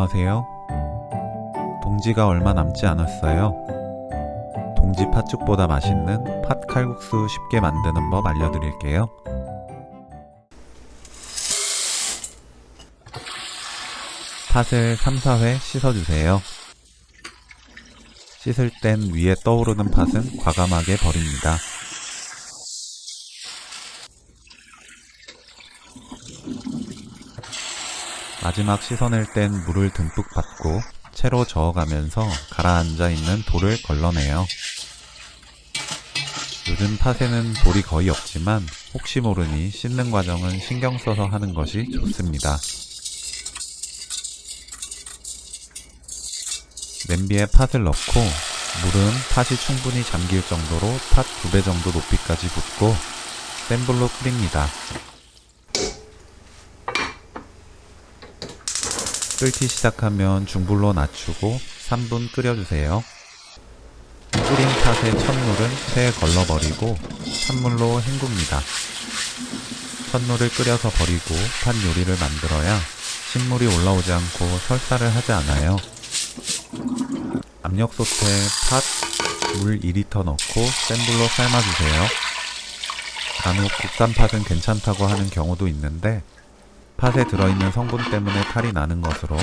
안녕하세요. 동지가 얼마 남지 않았어요. 동지 팥죽보다 맛있는 팥 칼국수 쉽게 만드는 법 알려드릴게요. 팥을 3, 4회 씻어주세요. 씻을 땐 위에 떠오르는 팥은 과감하게 버립니다. 마지막 씻어낼 땐 물을 듬뿍 받고 채로 저어가면서 가라앉아 있는 돌을 걸러내요. 요즘 팥에는 돌이 거의 없지만 혹시 모르니 씻는 과정은 신경 써서 하는 것이 좋습니다. 냄비에 팥을 넣고 물은 팥이 충분히 잠길 정도로 팥 두 배 정도 높이까지 붓고 센 불로 끓입니다. 끓기 시작하면 중불로 낮추고 3분 끓여주세요. 끓인 팥의 첫물은 체에 걸러버리고 찬물로 헹굽니다. 첫물을 끓여서 버리고 팥 요리를 만들어야 신물이 올라오지 않고 설사를 하지 않아요. 압력솥에 팥, 물 2리터 넣고 센 불로 삶아주세요. 간혹 국산 팥은 괜찮다고 하는 경우도 있는데 팥에 들어있는 성분 때문에 탈이 나는 것으로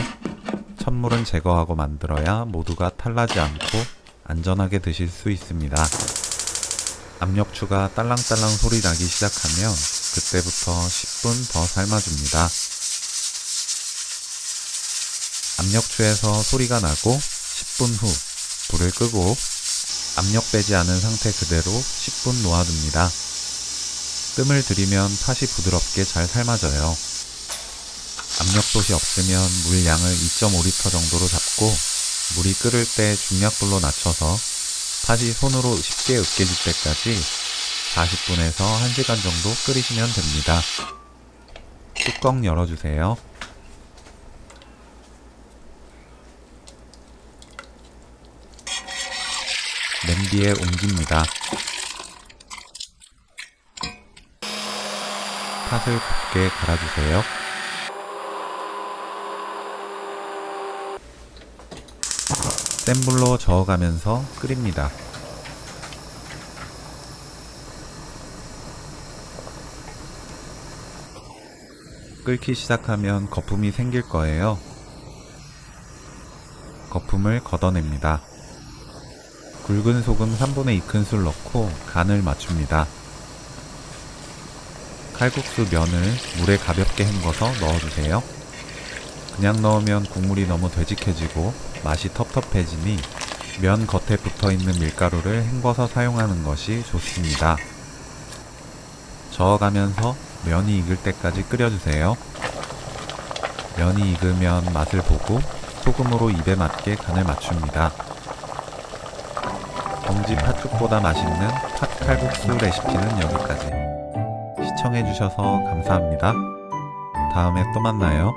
첫물은 제거하고 만들어야 모두가 탈나지 않고 안전하게 드실 수 있습니다. 압력추가 딸랑딸랑 소리 나기 시작하면 그때부터 10분 더 삶아줍니다. 압력추에서 소리가 나고 10분 후 불을 끄고 압력 빼지 않은 상태 그대로 10분 놓아둡니다. 뜸을 들이면 팥이 부드럽게 잘 삶아져요. 압력솥이 없으면 물 양을 2.5리터 정도로 잡고 물이 끓을 때 중약불로 낮춰서 팥이 손으로 쉽게 으깨질 때까지 40분에서 1시간 정도 끓이시면 됩니다. 뚜껑 열어주세요. 냄비에 옮깁니다. 팥을 곱게 갈아주세요. 센 불로 저어가면서 끓입니다. 끓기 시작하면 거품이 생길 거예요. 거품을 걷어냅니다. 굵은 소금 3분의 2큰술 넣고 간을 맞춥니다. 칼국수 면을 물에 가볍게 헹궈서 넣어주세요. 그냥 넣으면 국물이 너무 되직해지고 맛이 텁텁해지니 면 겉에 붙어 있는 밀가루를 헹궈서 사용하는 것이 좋습니다. 저어가면서 면이 익을 때까지 끓여주세요. 면이 익으면 맛을 보고 소금으로 입에 맞게 간을 맞춥니다. 동지 팥죽보다 맛있는 팥 칼국수 레시피는 여기까지. 시청해주셔서 감사합니다. 다음에 또 만나요.